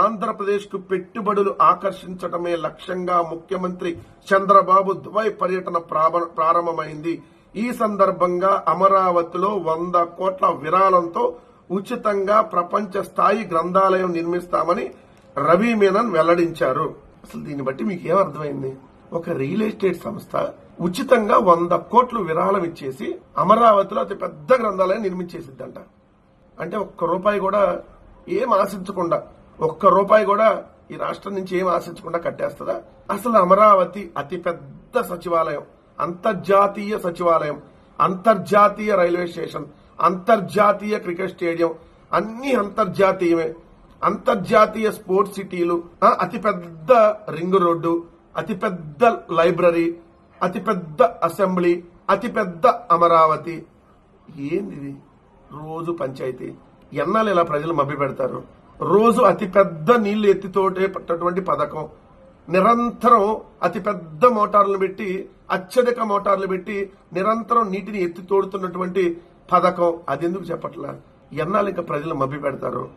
ఆంధ్రప్రదేశ్కు పెట్టుబడులు ఆకర్షించడమే లక్ష్యంగా ముఖ్యమంత్రి చంద్రబాబు దుబాయ్ పర్యటన ప్రారంభమైంది. ఈ సందర్భంగా అమరావతిలో వంద కోట్ల విరాళంతో ఉచితంగా ప్రపంచ స్థాయి గ్రంథాలయం నిర్మిస్తామని రవి మీనన్ వెల్లడించారు. అసలు దీన్ని బట్టి మీకు ఏమర్థమైంది ఒక రియల్ ఎస్టేట్ సంస్థ ఉచితంగా వంద కోట్లు విరాళం ఇచ్చేసి అమరావతిలో అతి పెద్ద గ్రంథాలయం నిర్మించేసిద్దంట. అంటే ఒక్క రూపాయి కూడా ఏం ఆశించకుండా ఒక్క రూపాయి కూడా ఈ రాష్ట్రం నుంచి ఏం ఆశించకుండా కట్టేస్తుందా? అసలు అమరావతి అతిపెద్ద సచివాలయం అంతర్జాతీయ సచివాలయం అంతర్జాతీయ రైల్వే స్టేషన్ అంతర్జాతీయ క్రికెట్ స్టేడియం అన్ని అంతర్జాతీయమే. అంతర్జాతీయ స్పోర్ట్స్ సిటీలు అతిపెద్ద రింగ్ రోడ్డు అతిపెద్ద లైబ్రరీ అతిపెద్ద అసెంబ్లీ అతిపెద్ద అమరావతి. ఏంది రోజు పంచాయతీ. ఎన్నాళ్ళు ఇలా ప్రజలు మభ్య పెడతారు రోజు అతిపెద్ద నీళ్ళు ఎత్తితోటే పట్టటువంటి పథకం. నిరంతరం అతిపెద్ద మోటార్లు పెట్టి అత్యధిక మోటార్లు పెట్టి నిరంతరం నీటిని ఎత్తి తోడుతున్నటువంటి పథకం. అది ఎందుకు చెప్పట్లా? ఎన్నాళ్ళు ఇంకా ప్రజలు మభ్య పెడతారు